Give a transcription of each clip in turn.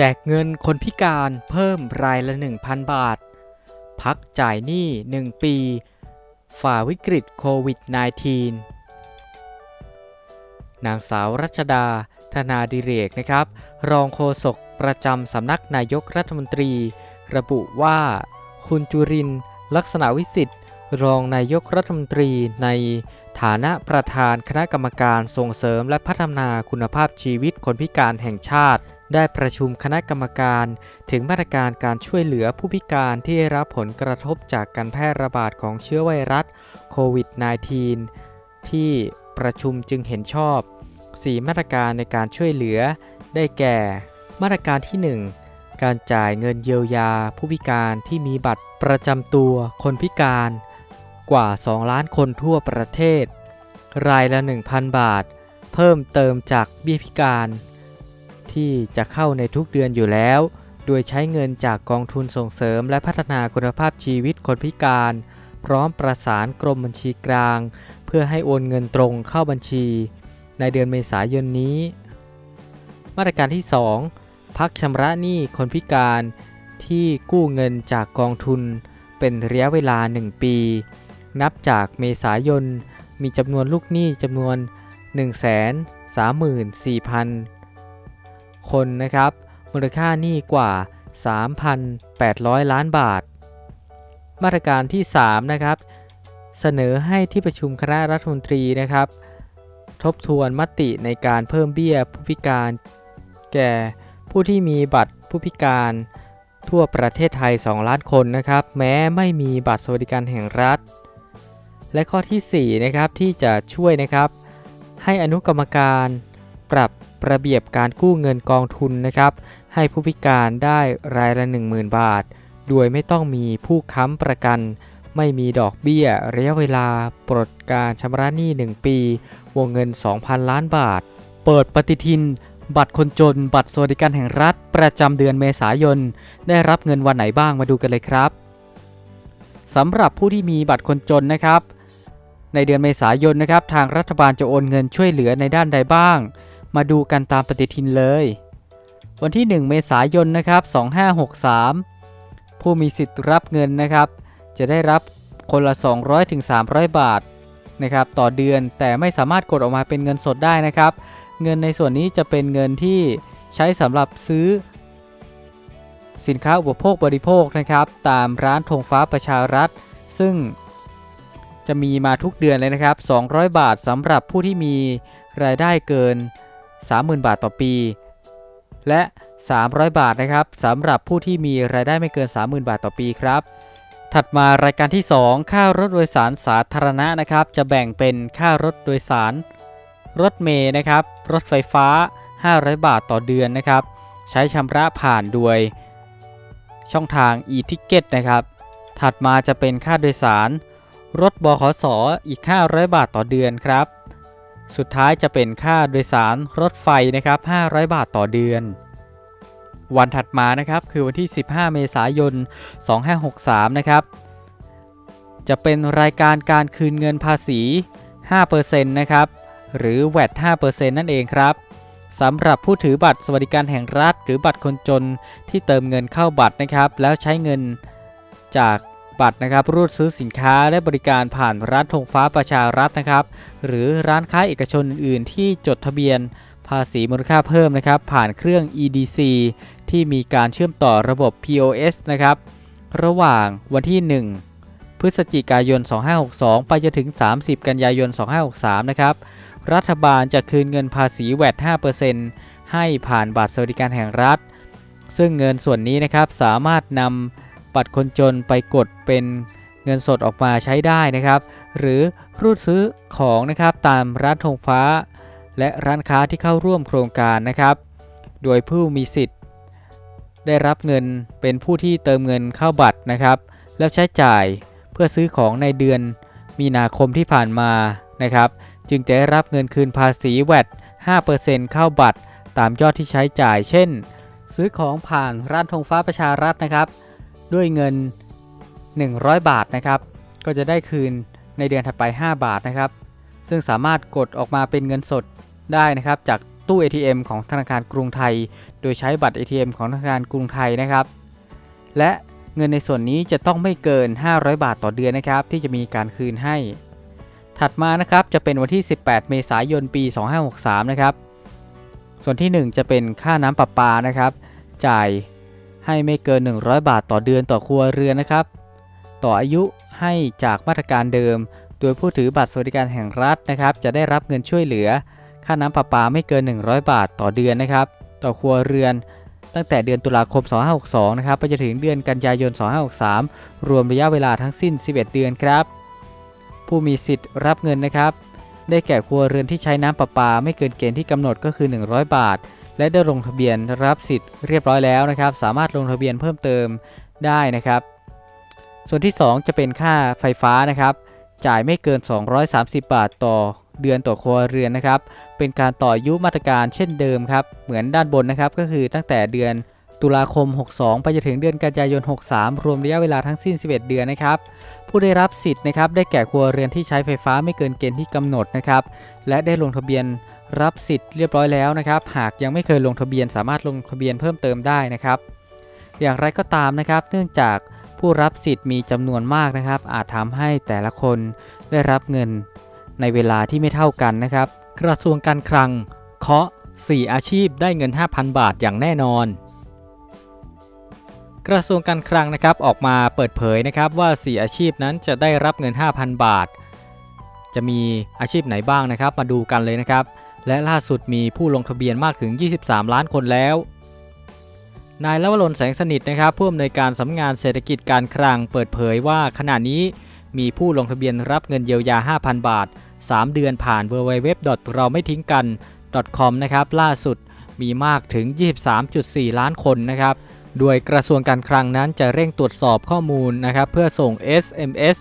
แจกเงินคนพิการเพิ่มรายละ 1,000 บาท พักจ่ายหนี้ 1 ปี ฝ่าวิกฤตโควิด -19 นางสาวรัชดา ธนาดิเรกนะครับ รองโฆษกประจำสำนักนายกรัฐมนตรี ระบุว่า คุณจุรินลักษณะวิสิทธิ์ รองนายกรัฐมนตรีในฐานะประธานคณะกรรมการส่งเสริมและพัฒนาคุณภาพชีวิตคนพิการแห่งชาติ ได้ประชุมคณะกรรมการ ถึงมาตรการการช่วยเหลือผู้พิการที่ได้รับผลกระทบจากการแพร่ระบาดของเชื้อไวรัสโควิด -19 ที่ประชุมจึงเห็นชอบ 4 มาตรการในการช่วยเหลือ ได้แก่ มาตรการที่ 1 การจ่ายเงินเยียวยา ผู้พิการที่มีบัตรประจำตัวคนพิการกว่า 2 ล้านคนทั่วประเทศ รายละ 1,000 บาท เพิ่มเติมจากเบี้ยพิการ ที่จะเข้าในทุกเดือนอยู่แล้ว โดยใช้เงินจากกองทุนส่งเสริมและพัฒนาคุณภาพชีวิตคนพิการ พร้อมประสานกรมบัญชีกลาง เพื่อให้โอนเงินตรงเข้าบัญชี ในเดือนเมษายนนี้ มาตรการที่ 2 พักชำระหนี้คนพิการที่กู้เงินจากกองทุน เป็นระยะเวลา 1 ปี นับจากเมษายน มีจำนวนลูกหนี้จำนวน 134,000 คนนะครับมูลค่าหนี้กว่า 3,800 ล้านบาท มาตรการที่ 3 นะครับ เสนอให้ที่ประชุมคณะรัฐมนตรีนะครับ ทบทวนมติในการเพิ่มเบี้ยผู้พิการ แก่ผู้ที่มีบัตรผู้พิการ ทั่วประเทศไทย 2 ล้านคนนะครับ แม้ไม่มีบัตรสวัสดิการแห่งรัฐ และข้อที่ 4 นะครับที่จะช่วยนะครับ ให้อนุกรรมการ ปรับระเบียบการกู้เงินกองทุนนะครับ ให้ผู้พิการได้รายละ 10,000 บาท โดยไม่ต้องมีผู้ค้ำประกัน ไม่มีดอกเบี้ย ระยะเวลา ปลดการชำระหนี้ 1 ปี วงเงิน 2,000 ล้านบาท เปิดปฏิทิน บัตรคนจน บัตรสวัสดิการแห่งรัฐ ประจำเดือนเมษายน ได้รับเงินวันไหนบ้างมาดูกันเลยครับสำหรับผู้ที่มีบัตรคนจนนะครับ ในเดือนเมษายนนะครับ ทางรัฐบาลจะโอนเงินช่วยเหลือในด้านใดบ้าง มาดูกันตามปฏิทินเลย วันที่ 1 เมษายนนะครับ2563 ผู้มีสิทธิ์รับเงินนะครับ จะได้รับคนละ200ถึง300 บาทนะครับต่อเดือนแต่ไม่สามารถกดออกมาเป็นเงินสดได้นะครับ เงินในส่วนนี้จะเป็นเงินที่ใช้สำหรับซื้อ สินค้าอุปโภคบริโภคนะครับ ตามร้านธงฟ้าประชารัฐ ซึ่งจะมีมาทุกเดือนเลยนะครับ 200 บาทสำหรับผู้ที่มีรายได้เกิน 30,000 บาทต่อปี และ 300 บาทนะครับสำหรับผู้ที่มีรายได้ไม่เกิน 30,000 บาทต่อปีครับถัดมารายการที่ 2 ค่ารถโดยสารสาธารณะนะครับ จะแบ่งเป็นค่ารถโดยสาร รถเมย์นะครับ รถไฟฟ้า 500 บาทต่อเดือนนะครับ ใช้ชำระผ่านโดย ช่องทาง e-ticket นะครับ ถัดมาจะเป็นค่าโดยสาร รถบขสอีก 500 บาทต่อเดือนครับ สุดท้ายจะเป็นค่าโดยสารรถไฟนะครับ 500 บาทต่อเดือน วันถัดมานะครับคือวันที่ 15 เมษายน 2563 นะครับ จะเป็นรายการการคืนเงินภาษี 5%นะครับ หรือ VAT 5%นั่นเองครับสำหรับผู้ถือบัตรสวัสดิการแห่งรัฐ หรือบัตรคนจนที่เติมเงินเข้าบัตรนะครับ แล้วใช้เงินจาก บัตรนะครับรูดซื้อสินค้าและบริการผ่านร้านธงฟ้าประชารัฐนะครับ หรือร้านค้าเอกชนอื่นๆ ที่จดทะเบียนภาษีมูลค่าเพิ่มนะครับ ผ่านเครื่อง EDC ที่มีการเชื่อมต่อระบบ POS นะครับ ระหว่างวันที่ 1 พฤศจิกายน 2562 ไปจนถึง 30 กันยายน 2563 นะครับ รัฐบาลจะคืนเงินภาษีแวด5%ให้ผ่านบัตรสวัสดิการแห่งรัฐ ซึ่งเงินส่วนนี้นะครับสามารถนำ บัตรคนจนไปกดเป็นเงินสดออกมาใช้ได้นะครับ หรือรูดซื้อของนะครับตามร้านธงฟ้า และร้านค้าที่เข้าร่วมโครงการนะครับ โดยผู้มีสิทธิ์ ได้รับเงินเป็นผู้ที่เติมเงินเข้าบัตรนะครับ แล้วใช้จ่ายเพื่อซื้อของในเดือนมีนาคมที่ผ่านมานะครับ จึงจะได้รับเงินคืนภาษีแวด5%เข้าบัตรตามยอดที่ใช้จ่าย เช่น ซื้อของผ่านร้านธงฟ้าประชารัฐนะครับ ด้วยเงิน 100 บาทนะครับ ก็จะได้คืนในเดือนถัดไป 5 บาทนะครับ ซึ่งสามารถกดออกมาเป็นเงินสดได้นะครับจากตู้ ATM ของธนาคารกรุงไทย โดยใช้บัตร ATM ของธนาคารกรุงไทยนะครับ และเงินในส่วนนี้จะต้องไม่เกิน 500 บาทต่อเดือนนะครับ ที่จะมีการคืนให้ ถัดมานะครับจะเป็นวันที่ 18 เมษายนปี 2563 นะครับ ส่วนที่ 1 จะเป็นค่าน้ำประปานะครับ จ่าย ให้ไม่เกิน 100 บาทต่อเดือนต่อครัวเรือนนะครับ ต่ออายุให้จากมาตรการเดิม โดยผู้ถือบัตรสวัสดิการแห่งรัฐนะครับ จะได้รับเงินช่วยเหลือ ค่าน้ำประปาไม่เกิน 100 บาทต่อเดือนนะครับ ต่อครัวเรือน ตั้งแต่เดือนตุลาคม 2562 นะครับไปจนถึงเดือนกันยายน 2563 รวมระยะเวลาทั้งสิ้น 11 เดือนครับ ผู้มีสิทธิ์รับเงินนะครับ ได้แก่ครัวเรือนที่ใช้น้ำประปาไม่เกินเกณฑ์ที่กำหนดก็คือ 100 บาท และได้ลงทะเบียนรับสิทธิ์เรียบร้อยแล้วนะครับ สามารถลงทะเบียนเพิ่มเติมได้นะครับ ส่วนที่ 2 จะเป็นค่าไฟฟ้านะครับ จ่ายไม่เกิน 230 บาทต่อเดือนต่อครัวเรือนนะครับ เป็นการต่อยุมาตรการเช่นเดิมครับ เหมือนด้านบนนะครับ ก็คือตั้งแต่เดือน ตุลาคม 62 ไปจนถึงเดือนกันยายน 63 รวมระยะเวลาทั้งสิ้น 11 เดือนนะครับผู้ได้รับสิทธิ์นะครับได้แก่ครัวเรือนที่ใช้ไฟฟ้าไม่เกินเกณฑ์ที่กำหนดนะครับและได้ลงทะเบียนรับสิทธิ์เรียบร้อยแล้วนะครับหากยังไม่เคยลงทะเบียนสามารถลงทะเบียนเพิ่มเติมได้นะครับอย่างไรก็ตามนะครับ เนื่องจากผู้รับสิทธิ์มีจำนวนมากนะครับ อาจทำให้แต่ละคนได้รับเงินในเวลาที่ไม่เท่ากันนะครับ กระทรวงการคลังเคาะ4อาชีพได้เงิน 5,000 บาทอย่างแน่นอน กระทรวงการคลังนะครับออกมาเปิดเผยนะครับว่า 4 อาชีพนั้นจะได้รับเงิน 5,000 บาท จะมีอาชีพไหนบ้างนะครับ มาดูกันเลยนะครับ และล่าสุดมีผู้ลงทะเบียนมากถึง 23 ล้านคนแล้ว นายลวรนแสงสนิทนะครับผู้อำนวยการสำนักงานเศรษฐกิจการคลังเปิดเผยว่าขณะนี้มีผู้ลงทะเบียนรับเงินเยียวยา 5,000 บาท 3 เดือนผ่าน w w w เราไม่ทิ้งกัน .com นะครับล่าสุดมีมากถึง 23.4 ล้านคนนะครับ โดยกระทรวงการคลังนั้นจะเร่งตรวจสอบข้อมูลนะครับเพื่อส่ง SMS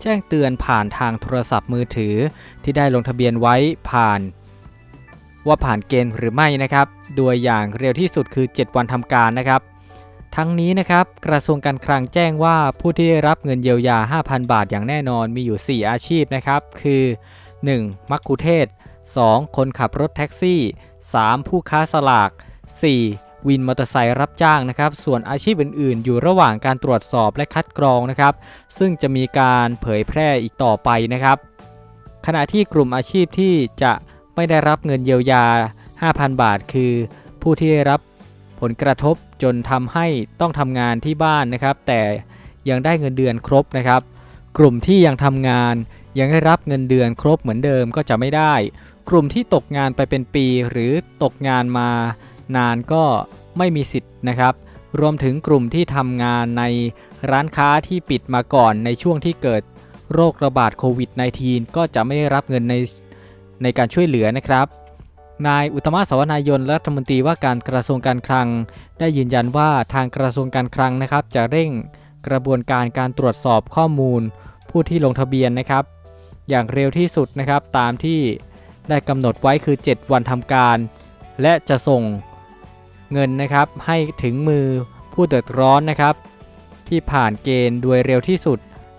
แจ้งเตือนผ่านทางโทรศัพท์มือถือ ที่ได้ลงทะเบียนไว้ผ่าน ว่าผ่านเกณฑ์หรือไม่นะครับ โดยอย่างเร็วที่สุดคือ 7 วันทำการนะครับ ทั้งนี้นะครับกระทรวงการคลังแจ้งว่าผู้ที่ได้รับเงินเยียวยา 5,000 บาทอย่างแน่นอนมีอยู่ 4 อาชีพนะครับ คือ 1. มักคุเทศ 2. คนขับรถแท็กซี่ 3. ผู้ค้าสลาก 4. วินมอเตอร์ไซค์รับจ้างนะครับ ส่วนอาชีพอื่นๆ อยู่ระหว่างการตรวจสอบและคัดกรองนะครับ ซึ่งจะมีการเผยแพร่อีกต่อไปนะครับ ขณะที่กลุ่มอาชีพที่จะไม่ได้รับเงินเยียวยา 5,000 บาท คือ ผู้ที่ได้รับผลกระทบจนทำให้ต้องทำงานที่บ้านนะครับ แต่ยังได้เงินเดือนครบนะครับ กลุ่มที่ยังทำงานยังได้รับเงินเดือนครบเหมือนเดิมก็จะไม่ได้ กลุ่มที่ตกงานไปเป็นปีหรือตกงานมา นานก็ไม่มีสิทธิ์นะครับ รวมถึงกลุ่มที่ทำงานในร้านค้าที่ปิดมาก่อนในช่วงที่เกิดโรคระบาดโควิด -19 ก็จะไม่ได้รับเงินในในการช่วยเหลือนะครับ นายอุตมะสวนายนรัฐมนตรีว่าการกระทรวงการคลัง ได้ยืนยันว่าทางกระทรวงการคลังนะครับ จะเร่งกระบวนการการตรวจสอบข้อมูล ผู้ที่ลงทะเบียนนะครับ อย่างเร็วที่สุดนะครับตามที่ได้กำหนดไว้คือ 7 วันทำการ และจะส่ง เงินนะครับให้ถึงมือผู้เดือดร้อนนะครับ ที่ผ่านเกณฑ์โดยเร็วที่สุด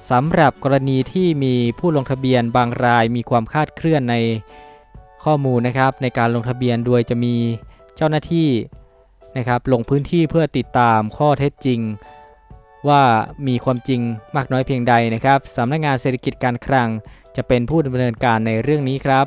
สำหรับกรณีที่มีผู้ลงทะเบียนบางรายมีความคาดเคลื่อนในข้อมูลนะครับ ในการลงทะเบียนโดยจะมีเจ้าหน้าที่นะครับลงพื้นที่เพื่อติดตามข้อเท็จจริง ว่ามีความจริงมากน้อยเพียงใดนะครับสำนักงานเศรษฐกิจการคลัง จะเป็นผู้ดำเนินการในเรื่องนี้ครับ